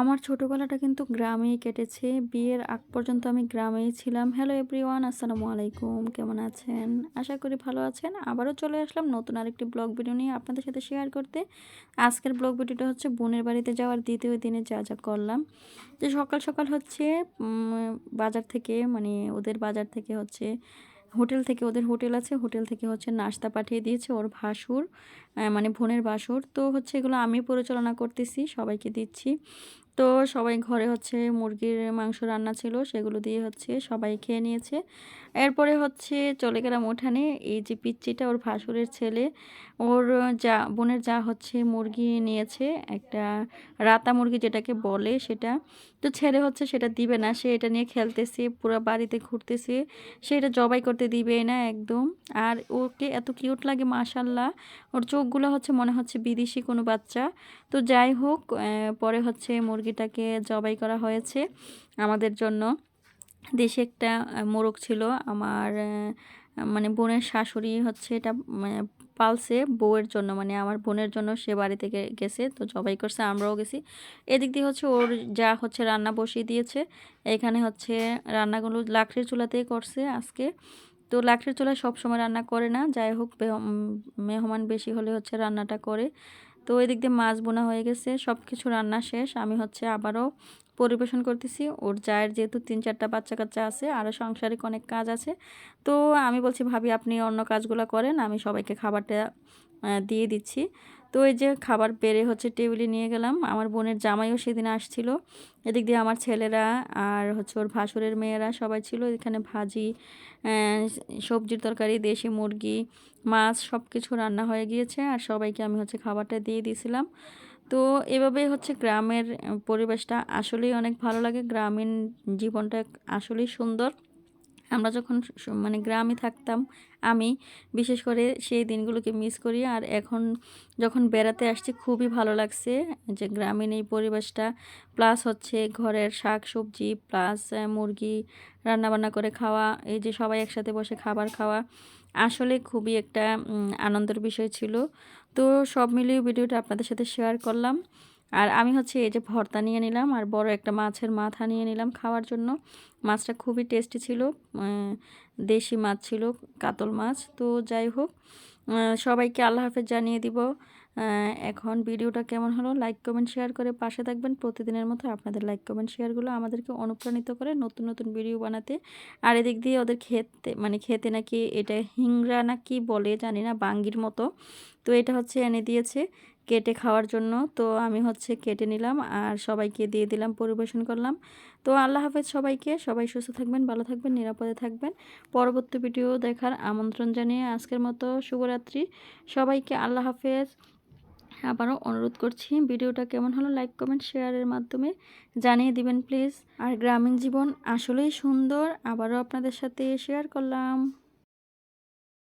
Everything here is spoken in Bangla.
আমার ছোটোবেলাটা কিন্তু গ্রামেই কেটেছে। বিয়ের আগ পর্যন্ত আমি গ্রামেই ছিলাম। হ্যালো এভরিওয়ান আসসালামু আলাইকুম। কেমন আছেন? আশা করি ভালো আছেন। আবারও চলে আসলাম নতুন আরেকটি ব্লগ ভিডিও নিয়ে আপনাদের সাথে শেয়ার করতে। আজকের ব্লগ ভিডিওটা হচ্ছে বোনের বাড়িতে যাওয়ার দ্বিতীয় দিনে যা যা করলাম। যে সকাল সকাল হচ্ছে বাজার থেকে মানে ওদের বাজার থেকে হচ্ছে, হোটেল থেকে ওদের হোটেল আছে, হোটেল থেকে হচ্ছে নাস্তা পাঠিয়ে দিয়েছে ওর ভাসুর মানে বোনের বাসুর তো হচ্ছে এগুলো আমি পরিচালনা করতেছি, সবাইকে দিচ্ছি। তো সবাই ঘরে হচ্ছে মুরগির মাংস রান্না ছিল সেগুলো দিয়ে হচ্ছে সবাই খেয়ে নিয়েছে। এরপরে হচ্ছে চলে গেলাম উঠানে এই যে পিচ্চিটা, ওর ভাসুরের ছেলে, ওর যা, বোনের যা হচ্ছে মুরগি নিয়েছে, একটা রাতা মুরগি যেটাকে বলে সেটা। তো ছেলে হচ্ছে সেটা দিবে না, সে এটা নিয়ে খেলতেছে, পুরো বাড়িতে ঘুরতেছে, সে এটা জবাই করতে দিবে না একদম। আর ওকে এত কিউট লাগে, মাশাল্লাহ। ওর চোখগুলো হচ্ছে মনে হচ্ছে বিদেশি কোনো বাচ্চা। তো যাই হোক পরে হচ্ছে মুরগিটাকে জবাই করা হয়েছে আমাদের জন্য। দেশে একটা মোরগ ছিল। আমার মানে বোনের শাশুড়ি হচ্ছে এটা পালছে বউয়ের জন্য মানে আমার বোনের জন্য সে বাড়ি থেকে গেছে, তো জবাই করছে, আমরাও গেছি। এদিক দিয়ে হচ্ছে ওর যা হচ্ছে রান্না বসিয়ে দিয়েছে। এখানে হচ্ছে রান্নাগুলো লাকড়ির চুলাতেই করছে আজকে। তো লাকড়ির চুলায় সবসময় রান্না করে না, যাই হোক মেহমান বেশি হলে হচ্ছে রান্নাটা করে। তো ওই দিক দিয়ে মাছ বোনা হয়ে গেছে সব কিছু রান্না শেষ। আমি হচ্ছে আবারও পরিবেশন করতেছি। ওর চায়ের যেহেতু তিন চারটা বাচ্চা কাচ্চা আছে, আরও সাংসারিক অনেক কাজ আছে। তো আমি বলছি, ভাবি, আপনি অন্য কাজগুলো করেন, আমি সবাইকে খাবারটা দিয়ে দিচ্ছি। তো এই যে খাবার বেড়ে হচ্ছে টেবিলে নিয়ে গেলাম। আমার বোনের জামাইও সেদিন আসছিল। এদিক দিয়ে আমার ছেলেরা আর হচ্ছে ওর ভাসুরের মেয়েরা সবাই ছিল। এখানে ভাজি সবজির তরকারি, দেশি মুরগি, মাছ সব কিছু রান্না হয়ে গিয়েছে আর সবাইকে আমি হচ্ছে খাবারটা দিয়ে দিয়েছিলাম। তো এভাবেই হচ্ছে গ্রামের পরিবেশটা আসলেই অনেক ভালো লাগে। গ্রামীণ জীবনটা আসলেই সুন্দর। আমরা যখন মানে গ্রামে থাকতাম, আমি বিশেষ করে সেই দিনগুলোকে মিস করি। আর এখন যখন বেড়াতে আসছি, খুবই ভালো লাগছে যে গ্রামীণ এই পরিবেশটা প্লাস হচ্ছে ঘরের শাক সবজি প্লাস মুরগি রান্নাবান্না করে খাওয়া, এই যে সবাই একসাথে বসে খাবার খাওয়া, আসলে খুবই একটা আনন্দের বিষয় ছিল। তো সব মিলিয়ে ভিডিওটা আপনাদের সাথে শেয়ার করলাম। আর আমি হচ্ছে এই যে ভর্তা নিয়ে নিলাম আর বড় একটা মাছের মাথা নিয়ে নিলাম খাওয়ার জন্য। মাছটা খুবই টেস্টি ছিল দেশি মাছ ছিল, কাতল মাছ। তো যাই হোক সবাইকে আল্লাহ হাফেজ জানিয়ে দিব এখন ভিডিওটা কেমন হলো। লাইক কমেন্ট শেয়ার করে পাশে থাকবেন। প্রতিদিনের মতো আপনাদের লাইক কমেন্ট শেয়ারগুলো আমাদেরকে অনুপ্রাণিত করে নতুন নতুন ভিডিও বানাতে। আর এদিক দিয়ে ওদের খেতে মানে খেতে নাকি এটা হিংরা না কি বলে জানি না, বাঙ্গির মতো। তো এটা হচ্ছে এনে দিয়েছে। কেটে খাওয়ার জন্য। তো আমি হচ্ছে কেটে নিলাম আর সবাইকে দিয়ে দিলাম, পরিবেশন করলাম। তো আল্লাহ হাফেজ সবাইকে। সবাই সুস্থ থাকবেন, ভালো থাকবেন, নিরাপদে থাকবেন। পরবর্তী ভিডিও দেখার আমন্ত্রণ জানিয়ে আজকের মতো শুভরাত্রি। সবাইকে আল্লাহ হাফেজ। আবারও অনুরোধ করছি, ভিডিওটা কেমন হলো লাইক কমেন্ট শেয়ারের মাধ্যমে জানিয়ে দিবেন প্লিজ আর গ্রামীণ জীবন আসলেই সুন্দর, আবারও আপনাদের সাথে শেয়ার করলাম।